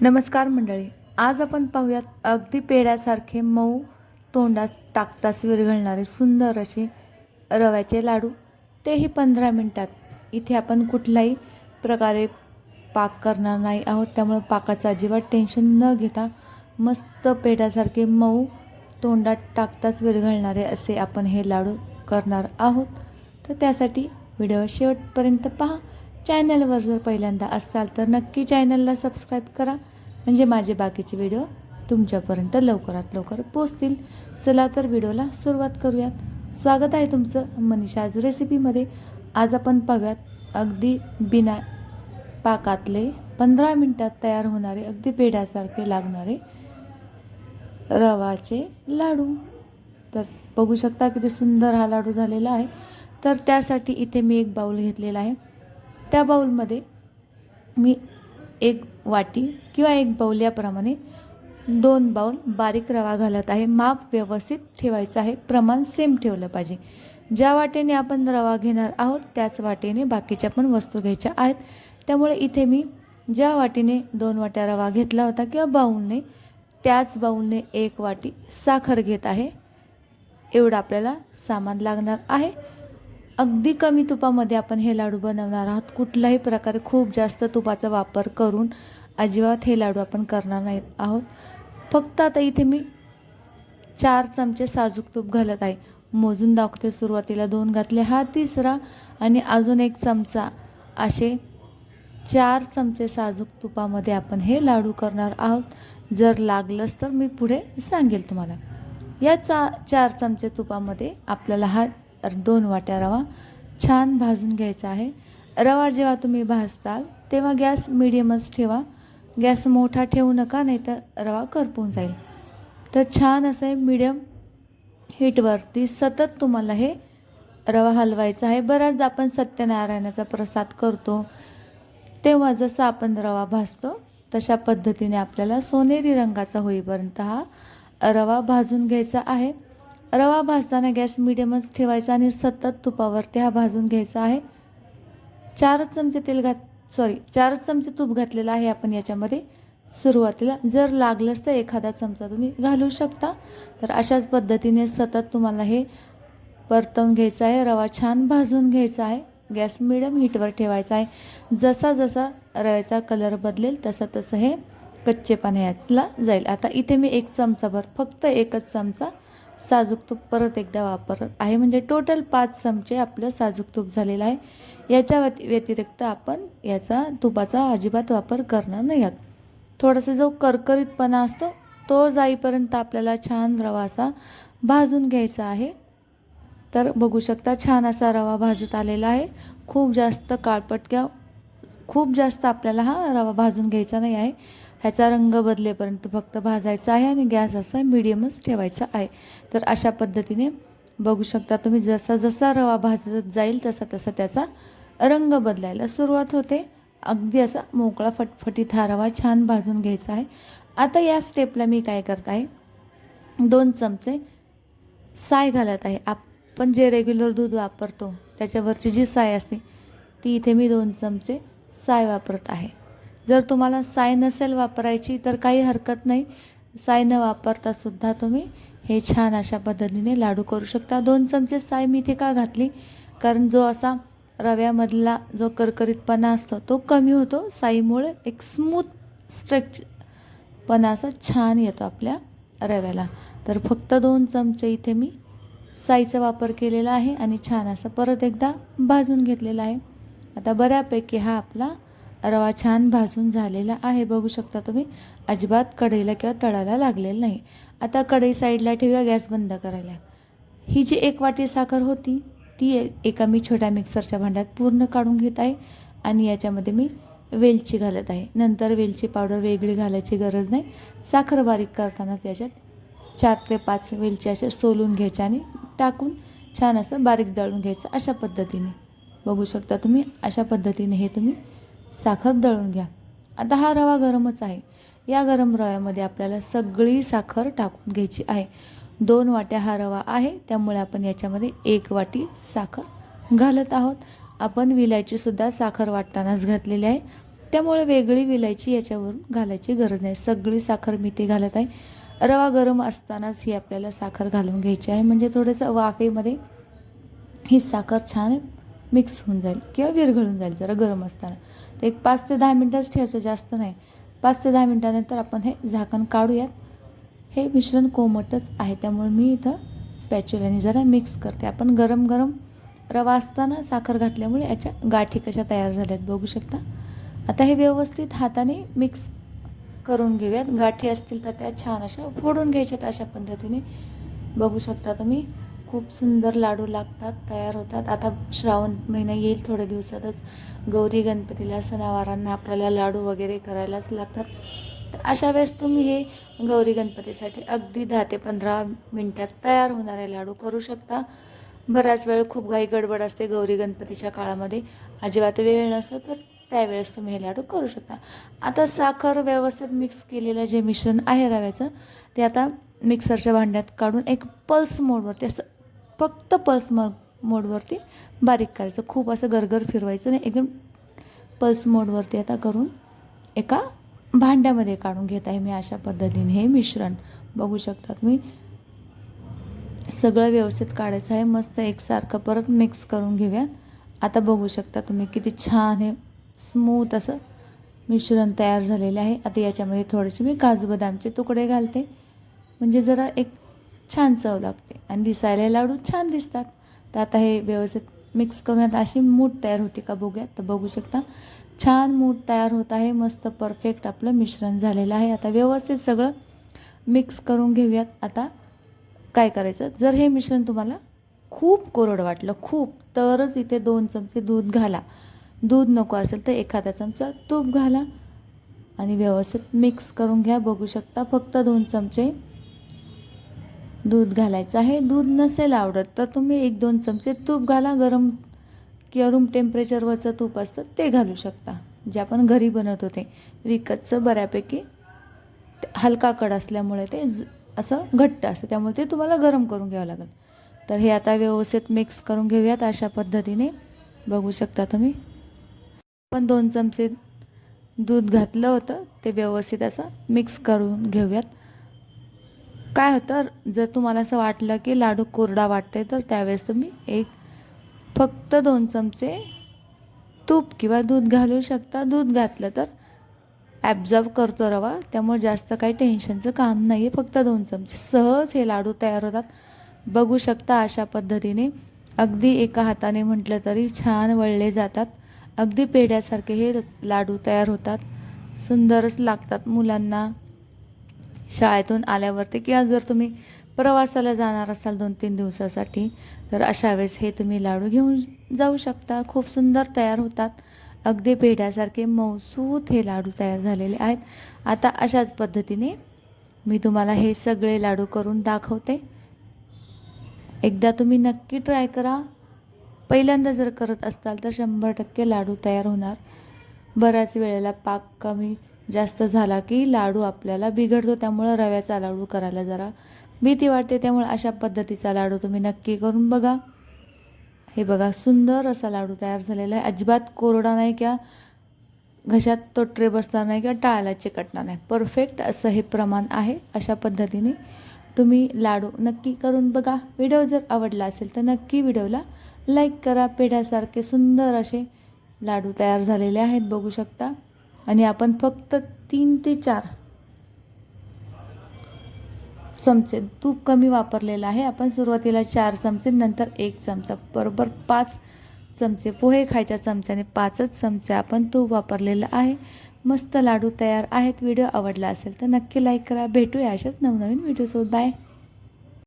नमस्कार मंडळी. आज आपण पाहूयात अगदी पेड्यासारखे मऊ तोंडात टाकताच विरघळणारे सुंदर असे रव्याचे लाडू. तेही पंधरा मिनटात. इथे आपण कुठलाही प्रकारे पाक करणार नाही आहोत. त्यामुळं पाकाचं अजिबात टेन्शन न घेता मस्त पेड्यासारखे मऊ तोंडात टाकताच विरघळणारे असे आपण हे लाडू करणार आहोत. तर त्यासाठी व्हिडिओ शेवटपर्यंत पहा. चॅनलवर जर पहिल्यांदा असाल तर नक्की चॅनलला सबस्क्राईब करा. म्हणजे माझे बाकीचे व्हिडिओ तुमच्यापर्यंत लवकरात लवकर पोचतील चला तर व्हिडिओला सुरुवात करूयात. स्वागत आहे तुमचं मनीषाज रेसिपीमध्ये. आज आपण पाहूयात अगदी बिना पाकातले पंधरा मिनटात तयार होणारे अगदी पेढ्यासारखे लागणारे रवाचे लाडू. तर बघू शकता किती सुंदर हा लाडू झालेला आहे. तर त्यासाठी इथे मी एक बाऊल घेतलेला आहे. त्या बाऊलमध्ये मी एक वाटी किंवा एक बाऊल याप्रमाणे दोन बाऊल बारीक रवा घालत आहे. माप व्यवस्थित ठेवायचं आहे. प्रमाण सेम ठेवलं पाहिजे. ज्या वाटेने आपण रवा घेणार आहोत त्याच वाटेने बाकीच्या पण वस्तू घ्यायच्या आहेत. त्यामुळे इथे मी ज्या वाटीने दोन वाट्या रवा घेतला होता किंवा बाऊलने त्याच बाऊलने एक वाटी साखर घेत आहे. एवढं आपल्याला सामान लागणार आहे. अगदी कमी तुपामध्ये आपण हे लाडू बनवणार आहोत. कुठल्याही प्रकारे खूप जास्त तुपाचा वापर करून अजिबात हे लाडू आपण करणार नाहीत आहोत. फक्त आता इथे मी चार चमचे साजूक तूप घालत आहे. मोजून दाखवते सुरुवातीला दोन घातले हा तिसरा आणि अजून एक चमचा असे चार चमचे साजूक तुपामध्ये आपण हे लाडू करणार आहोत. जर लागलंच तर मी पुढे सांगेल तुम्हाला. या चा चार चमचे तुपामध्ये आपल्याला हा दोन वाट्या रवा छान भाजून घ्यायचा आहे. रवा जेव्हा तुम्ही भाजताल तेव्हा गॅस मिडियमच ठेवा. गॅस मोठा ठेवू नका नाही तर रवा करपून जाईल. तर छान असं आहे मिडियम हीटवरती सतत तुम्हाला हे रवा हलवायचा आहे. बऱ्याचदा आपण सत्यनारायणाचा प्रसाद करतो. तेव्हा जसं आपण रवा भाजतो तशा पद्धतीने आपल्याला सोनेरी रंगाचा होईपर्यंत हा रवा भाजून घ्यायचा आहे. रवा भाजताना गॅस मिडियमच ठेवायचा आणि सतत तुपावरती हा भाजून घ्यायचा आहे. चारच चमचे तेल घात सॉरी चारच चमचे तूप घातलेलं आहे आपण याच्यामध्ये. सुरुवातीला जर लागलंच तर एखादा चमचा तुम्ही घालू शकता. तर अशाच पद्धतीने सतत तुम्हाला हे परतवून घ्यायचं आहे. रवा छान भाजून घ्यायचा आहे. गॅस मिडियम हीटवर ठेवायचा आहे. जसा जसा रव्याचा कलर बदलेल तसं तसं हे कच्चेपणा यातला जाईल. आता इथे मी एक चमचाभर फक्त एकच चमचा साजूक तूप परत एकदा वापरत आहे. म्हणजे टोटल पाच चमचे आपलं साजूक तूप झालेलं आहे. याच्या व्यतिरिक्त आपण याचा तुपाचा अजिबात वापर करणार नाही आहोत. थोडासा जो करकरीतपणा असतो तो जाईपर्यंत आपल्याला छान रवा असा भाजून घ्यायचा आहे. तर बघू शकता छान असा रवा भाजत आलेला आहे. खूप जास्त काळपट किंवा खूप जास्त आपल्याला हा रवा भाजून घ्यायचा नाही आहे. ह्याचा रंग बदलेपर्यंत फक्त भाजायचा आहे आणि गॅस असा मिडियमच ठेवायचा आहे. तर अशा पद्धतीने बघू शकता तुम्ही जसा जसा रवा भाजत जाईल तसा तसा त्याचा रंग बदलायला सुरुवात होते. अगदी असा मोकळा फटफटीत हा रवा छान भाजून घ्यायचा आहे. आता या स्टेपला मी काय करत आहे? दोन चमचे साय घालत आहे. आपण जे रेग्युलर दूध वापरतो त्याच्यावरची जी साय असते ती इथे मी दोन चमचे साय वापरत आहे. जर तुम्हाला साय नसेल वापरायची तर काही हरकत नाही. साय न वापरता सुद्धा तुम्ही हे छान अशा पद्धतीने लाडू करू शकता. दोन चमचे साय मी इथे का घातली? कारण जो असा रव्यामधला जो करकरीतपणा असतो तो कमी होतो. साईमुळे एक स्मूथ स्ट्रेचपणा असा छान येतो आपल्या रव्याला. तर फक्त दोन चमचे इथे मी साईचा वापर केलेला आहे आणि छान असं परत एकदा भाजून घेतलेला आहे. आता बऱ्यापैकी हा आपला रवा छान भाजून झालेला आहे. बघू शकता तुम्ही अजिबात कढईला किंवा तळाला लागलेलं नाही. आता कढई साईडला ठेवूया गॅस बंद करायला. ही जी एक वाटी साखर होती ती एका मी छोट्या मिक्सरच्या भांड्यात पूर्ण काढून घेत आहे आणि याच्यामध्ये मी वेलची घालत आहे. नंतर वेलची पावडर वेगळी घालायची गरज नाही. साखर बारीक करतानाच याच्यात चार ते पाच वेलची अशा सोलून घ्यायच्या आणि टाकून छान असं बारीक दळून घ्यायचं अशा पद्धतीने. बघू शकता तुम्ही अशा पद्धतीने हे तुम्ही साखर दळून घ्या. आता हा रवा गरमच आहे. या गरम रव्यामध्ये आपल्याला सगळी साखर टाकून घ्यायची आहे. दोन वाट्या हा रवा आहे त्यामुळे आपण याच्यामध्ये एक वाटी साखर घालत आहोत. आपण विलायचीसुद्धा साखर वाटतानाच घातलेली आहे. त्यामुळे वेगळी विलायची याच्यावरून घालायची गरज नाही. सगळी साखर मी ते घालत आहे. रवा गरम असतानाच ही आपल्याला साखर घालून घ्यायची आहे. म्हणजे थोडंसं वाफेमध्ये ही साखर छान मिक्स होऊन जाईल किंवा विरघळून जाईल जरा गरम असताना. तर एक पाच ते दहा मिनटंच ठेवायचं जास्त नाही. पाच ते दहा मिनटानंतर आपण हे झाकण काढूयात. हे मिश्रण कोमटच आहे त्यामुळे मी इथं स्पॅच्युलाने जरा मिक्स करते. आपण गरम गरम रवा असताना साखर घातल्यामुळे याच्या गाठी कशा तयार झाल्यात बघू शकता. आता हे व्यवस्थित हाताने मिक्स करून घेऊयात. गाठी असतील तर त्या छान अशा फोडून घ्यायच्यात अशा पद्धतीने. बघू शकता तुम्ही. खूप सुंदर लाडू लागतात तयार होतात. आता श्रावण महिना येईल थोड्या दिवसातच. गौरी गणपतीला सणावारांना आपल्याला लाडू वगैरे करायलाच लागतात. तर अशा वेळेस तुम्ही हे गौरी गणपतीसाठी अगदी दहा ते पंधरा मिनटात तयार होणारे लाडू करू शकता. बराच वेळ खूप घाई गडबड असते गौरी गणपतीच्या काळामध्ये. अजिबात वेळ नसतो तर त्यावेळेस तुम्ही हे लाडू करू शकता. आता साखर व्यवस्थित मिक्स केलेलं जे मिश्रण आहे रव्याचं ते आता मिक्सरच्या भांड्यात काढून एक पल्स मोडवरती असं फक्त पल्स म मोडवरती बारीक करायचं. खूप असं गरगर फिरवायचं नाही. एकदम पल्स मोडवरती आता करून एका भांड्यामध्ये काढून घेत आहे मी अशा पद्धतीने. हे मिश्रण बघू शकता तुम्ही. सगळं व्यवस्थित काढायचं आहे. मस्त एकसारखं परत मिक्स करून घेऊया. आता बघू शकता तुम्ही किती छान हे स्मूथ असं मिश्रण तयार झालेलं आहे. आता याच्यामध्ये थोडेसे मी काजू बदामचे तुकडे घालते. म्हणजे जरा एक छान चव लागते. आणि दिसायला लाडू छान दिसतात. तर आता हे व्यवस्थित मिक्स करूयात अशी मूठ तयार होते का बघूयात तर बघू शकता छान मूठ तयार होत आहे. मस्त परफेक्ट आपलं मिश्रण झालेलं आहे. आता व्यवस्थित सगळं मिक्स करून घेऊयात. आता काय करायचं? जर हे मिश्रण तुम्हाला खूप कोरड वाटलं खूप तरच इथे दोन चमचे दूध घाला. दूध नको असेल तर एखादा चमचा तूप घाला. आणि व्यवस्थित मिक्स करून घ्या. बघू शकता फक्त दोन चमचे दूध घालायचं आहे. दूध नसेल आवडत तर तुम्ही एक दोन चमचे तूप घाला. गरम किंवा रूम टेम्परेचरवरचं तूप असतं ते घालू शकता. जे आपण घरी बनवत होते. विकतचं बऱ्यापैकी हलका कड असल्यामुळे ते ज असं घट्ट असतं. त्यामुळे ते तुम्हाला गरम करून घ्यावं लागेल. तर हे आता व्यवस्थित मिक्स करून घेऊयात. अशा पद्धतीने बघू शकता तुम्ही. पण दोन चमचे दूध घातलं होतं. ते व्यवस्थित असं मिक्स करून घेऊयात. काय होतं जर तुम्हाला असं वाटलं की लाडू कोरडा वाटते तर त्यावेळेस तुम्ही एक फक्त दोन चमचे तूप किंवा दूध घालू शकता. दूध घातलं तर ॲब्झॉर्ब करतो रवा त्यामुळे जास्त काही टेन्शनचं काम नाही आहे फक्त दोन चमचे. सहज हे लाडू तयार होतात. बघू शकता अशा पद्धतीने. अगदी एका हाताने म्हटलं तरी छान वळले जातात. अगदी पेढ्यासारखे हे लाडू तयार होतात. सुंदरच लागतात मुलांना. शाळेतून आल्यावरती किंवा जर तुम्ही प्रवासाला जाणार असाल दोन तीन दिवसासाठी तर अशा वेळेस हे तुम्ही लाडू घेऊन जाऊ शकता. खूप सुंदर तयार होतात. अगदी पेढ्यासारखे मौसूत हे लाडू तयार झालेले आहेत. आता अशाच पद्धतीने मी तुम्हाला हे सगळे लाडू करून दाखवते. एकदा तुम्ही नक्की ट्राय करा. पहिल्यांदा जर करत असाल तर शंभर टक्के लाडू तयार होणार. बऱ्याच वेळेला पाक कमी जास्त झाला की लाडू आपल्याला बिघडतो त्यामुळं रव्याचा लाडू करायला जरा भीती वाटते. त्यामुळे अशा पद्धतीचा लाडू तुम्ही नक्की करून बघा. हे बघा सुंदर असा लाडू तयार झालेला आहे. अजिबात कोरडा नाही किंवा घशात तोटरे बसणार नाही किंवा टाळायला चिकटणार नाही. परफेक्ट असं हे प्रमाण आहे. अशा पद्धतीने तुम्ही लाडू नक्की करून बघा. व्हिडिओ जर आवडला असेल तर नक्की व्हिडिओला लाईक करा. पेढ्यासारखे सुंदर असे लाडू तयार झालेले आहेत. बघू शकता. आणि आपण फक्त तीन ते चार चमचे तूप कमी वापरलेलं आहे. आपण सुरुवातीला चार चमचे नंतर एक चमचा. बरोबर पाच चमचे. पोहे खायच्या चमच्याने पाचच चमचे आपण तूप वापरलेलं आहे. मस्त लाडू तयार आहेत. व्हिडिओ आवडला असेल तर नक्की लाईक करा. भेटूया अशाच नवनवीन व्हिडिओसोबत. बाय.